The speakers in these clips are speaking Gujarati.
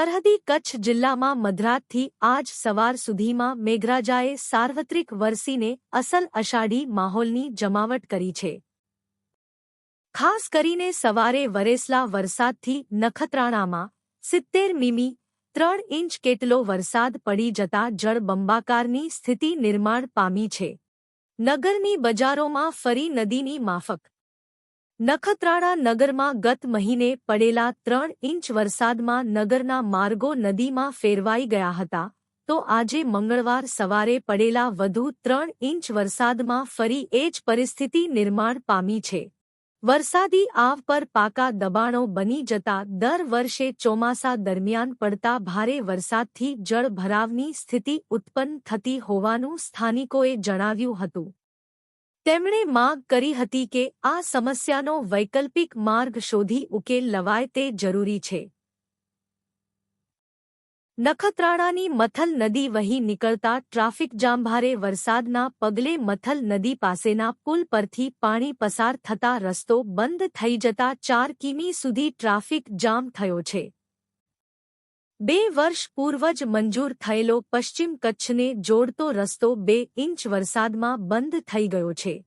સરહદી કચ્છ જિલ્લામાં મધરાતથી આજ સવાર સુધીમાં મેઘરાજાએ સાર્વત્રિક વરસીને અસલ અષાઢી માહોલની જમાવટ કરી છે. ખાસ કરીને સવારે વરેસલા વરસાદથી નખત્રાણામાં સિત્તેર મીમી ત્રણ ઇંચ કેટલો વરસાદ પડી જતા જળબંબાકારની સ્થિતિ નિર્માણ પામી છે. નગરની બજારોમાં ફરી નદીની માફક નખત્રાણા નગરમાં ગત મહિને પડેલા ત્રણ ઇંચ વરસાદમાં નગરના માર્ગો નદીમાં ફેરવાઈ ગયા હતા, તો આજે મંગળવાર સવારે પડેલા વધુ ત્રણ ઇંચ વરસાદમાં ફરી એ જ પરિસ્થિતિ નિર્માણ પામી છે. વરસાદી આવ પર પાકા દબાણો બની જતા દર વર્ષે ચોમાસા દરમિયાન પડતા ભારે વરસાદથી જળભરાવની સ્થિતિ ઉત્પન્ન થતી હોવાનું સ્થાનિકોએ જણાવ્યું હતું. તેમણે માંગ કરી હતી કે આ સમસ્યાનો વૈકલ્પિક માર્ગ શોધી ઉકેલ લવાય તે જરૂરી છે. નખત્રાણાની મથલ નદી વહી નીકળતા ટ્રાફિક જામ ભારે વરસાદના પગલે મથલ નદી પાસેના પુલ પરથી પાણી પસાર થતા રસ્તો બંધ થઈ જતા ચાર કિમી સુધી ટ્રાફિક જામ થયો છે. બે વર્ષ પૂર્વ જ મંજૂર થયેલો પશ્ચિમ કચ્છને જોડતો રસ્તો બે ઇંચ વરસાદમાં બંધ થઈ ગયો છે.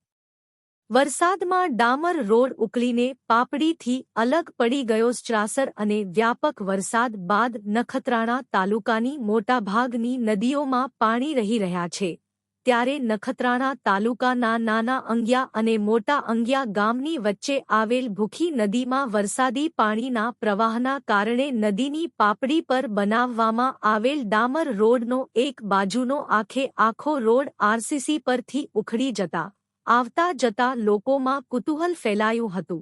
વરસાદમાં ડામર રોડ ઉકળીને પાપડીથી અલગ પડી ગયો સ્ટ્રાસર અને વ્યાપક વરસાદ બાદ નખત્રાણા તાલુકાની મોટાભાગની નદીઓમાં પાણી રહી રહ્યા છે. ત્યારે નખત્રાણા તાલુકાના નાના અંગ્યા અને મોટા અંગિયા ગામની વચ્ચે આવેલ ભૂખી નદીમાં વરસાદી પાણીના પ્રવાહના કારણે નદીની પાપડી પર બનાવવામાં આવેલ ડામર રોડનો એક બાજુનો આખે આખો રોડ આરસીસી પરથી ઉખડી જતા, આવતા જતા લોકોમાં કુતૂહલ ફેલાયું હતું.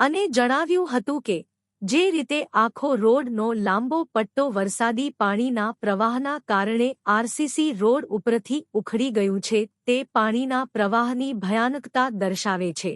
અને જણાવ્યું હતું કે જે રીતે આખો રોડનો લાંબો પટ્ટો વરસાદી પાણીના પ્રવાહના કારણે આરસીસી રોડ ઉપરથી ઉખડી ગયું છે, તે પાણીના પ્રવાહની ભયાનકતા દર્શાવે છે.